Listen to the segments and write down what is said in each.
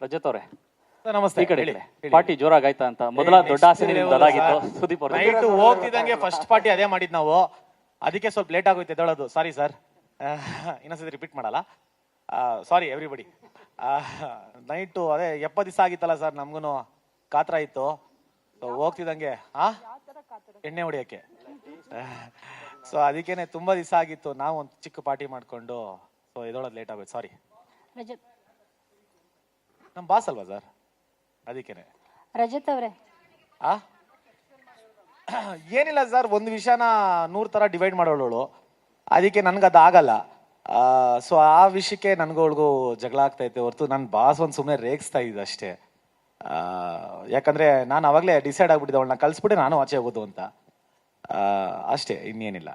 ರಜತ್ ಅವರೇ ನಮಸ್ತೆ. ಈ ಕಡೆ ಪಾರ್ಟಿ. ಪಾರ್ಟಿ ಜೋರಾಗಾಯ್ತಾ ಅಂತ. ಮೊದಲ ದೊಡ್ಡ ಆಸೆ ನಿಮ್ದು ಅದಾಗಿತ್ತು. ಸುದೀಪ್ ಅವ್ರೆ ನೈಟ್ ಹೋಗ್ತಿದ್ದಂಗೆ ಫಸ್ಟ್ ಪಾರ್ಟಿ ಅದೇ ಮಾಡಿದ್ ನಾವು. ಅದಕ್ಕೆ ಸ್ವಲ್ಪ ಲೇಟ್ ಆಗೋಯ್ತು ಎದ್ದೇಳೋದು. ಸಾರಿ ಸರ್ ಇನ್ನೊಂದ್ಸತಿ ರಿಪೀಟ್ ಮಾಡಲ್ಲ. ಸಾರಿ ಎವ್ರಿಬಡಿ ನೈಟು ಅದೇ ಎಪ್ಪತ್ತು ದಿವಸ ಆಗಿತ್ತಲ್ಲ ಸರ್ ನಮ್ಗೂ ಕಾತ್ರ ಇತ್ತು. So, ಹೋಗ್ತಿದ್ದಂಗೆ ಆ? ಎಣ್ಣೆ ಹೊಡಿಯಕ್ಕೆ. ಸೊ ಅದಕ್ಕೇನೆ ತುಂಬಾ ದಿವಸ ಆಗಿತ್ತು. ನಾವು ಒಂದು ಚಿಕ್ಕ ಪಾರ್ಟಿ ಮಾಡ್ಕೊಂಡು ಸೊ ಎದೊಳೋದು ಲೇಟ್ ಆಗೋಯ್ತು. ಸಾರಿ ರಜತ್ ನಮ್ಮ ಬಾಸ್ ಅಲ್ವಾ ಸರ್ ಅದಕ್ಕೇನೆ. ರಜತ್ ಅವರೇ. ಆ? ಏನಿಲ್ಲ ಸರ್ ಒಂದು ವಿಷಯನ ನೂರು ಥರ ಡಿವೈಡ್ ಮಾಡೋಳು ಅದಕ್ಕೆ ನನ್ಗೆ ಅದು ಆಗಲ್ಲ. ಸೊ ಆ ವಿಷಯಕ್ಕೆ ನನ್ಗೊಳ್ಗೂ ಜಗಳ ಆಗ್ತೈತೆ ಹೊರತು ನನ್ನ ಬಾಸ್ ಒಂದು ಸುಮ್ಮನೆ ರೇಗಿಸ್ತಾ ಇದ್ದ ಅಷ್ಟೇ. ಆ, ಯಾಕಂದ್ರೆ ನಾನು ಅವಾಗಲೇ ಡಿಸೈಡ್ ಆಗ್ಬಿಟ್ಟಿದ್ದೆ ಅವಳನ್ನ ಕಳಿಸ್ಬಿಟ್ಟು ನಾನು ಆಚೆ ಹೋಗೋದು ಅಂತ. ಆ, ಅಷ್ಟೇ ಇನ್ನೇನಿಲ್ಲ.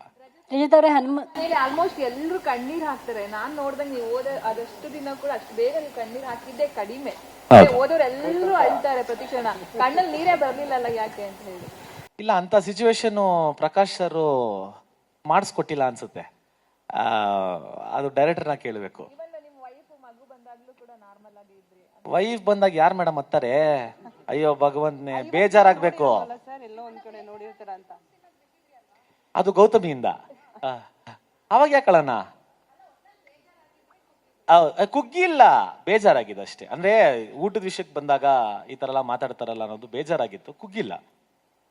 ರಜತ್ ಅವರೇ ಹನುಮ ಆಲ್ಮೋಸ್ಟ್ ಎಲ್ಲರೂ ಕಣ್ಣೀರ್ ಹಾಕ್ತಾರೆ. ನಾನ್ ನೋಡ್ದಂಗೆ ನೀವು ಓದ ಅದಷ್ಟು ದಿನ ಕೂಡ ಅಷ್ಟು ಬೇಗ ನೀವು ಕಣ್ಣೀರ್ ಹಾಕಿದ್ದೆ ಕಡಿಮೆ. ಓದೋರೆಲ್ಲರೂ ಅಳ್ತಾರೆ ಪ್ರತಿ ಕ್ಷಣ. ಕಣ್ಣಲ್ಲಿ ನೀರೇ ಬರ್ಲಿಲ್ಲಲ್ಲ ಯಾಕೆ ಅಂತ ಹೇಳಿ. ಇಲ್ಲ ಅಂತ ಸಿಚುವೇಶನ್ ಪ್ರಕಾಶ್ ಸರ್ ಮಾಡಿಸ್ಕೊಟ್ಟಿಲ್ಲ ಅನ್ಸುತ್ತೆ. ಆ, ಅದು ಡೈರೆಕ್ಟರ್ನ ಕೇಳಬೇಕು. ವೈಫ್ ಬಂದಾಗ ಯಾರು ಮೇಡಮ್ ಅತ್ತಾರೆ ಅಯ್ಯೋ ಭಗವಂತನೇ ಬೇಜಾರಾಗ್ಬೇಕು. ಅದು ಗೌತಮಿಯಿಂದ. ಅವಾಗ ಯಾಕಳಣ್ಣ? ಕುಗ್ಗಿಲ್ಲ ಬೇಜಾರಾಗಿದೆ ಅಷ್ಟೇ. ಅಂದ್ರೆ ಊಟದ ವಿಷಯಕ್ಕೆ ಬಂದಾಗ ಈ ತರ ಎಲ್ಲ ಮಾತಾಡ್ತಾರಲ್ಲ ಅನ್ನೋದು ಬೇಜಾರಾಗಿತ್ತು, ಕುಗ್ಗಿಲ್ಲ.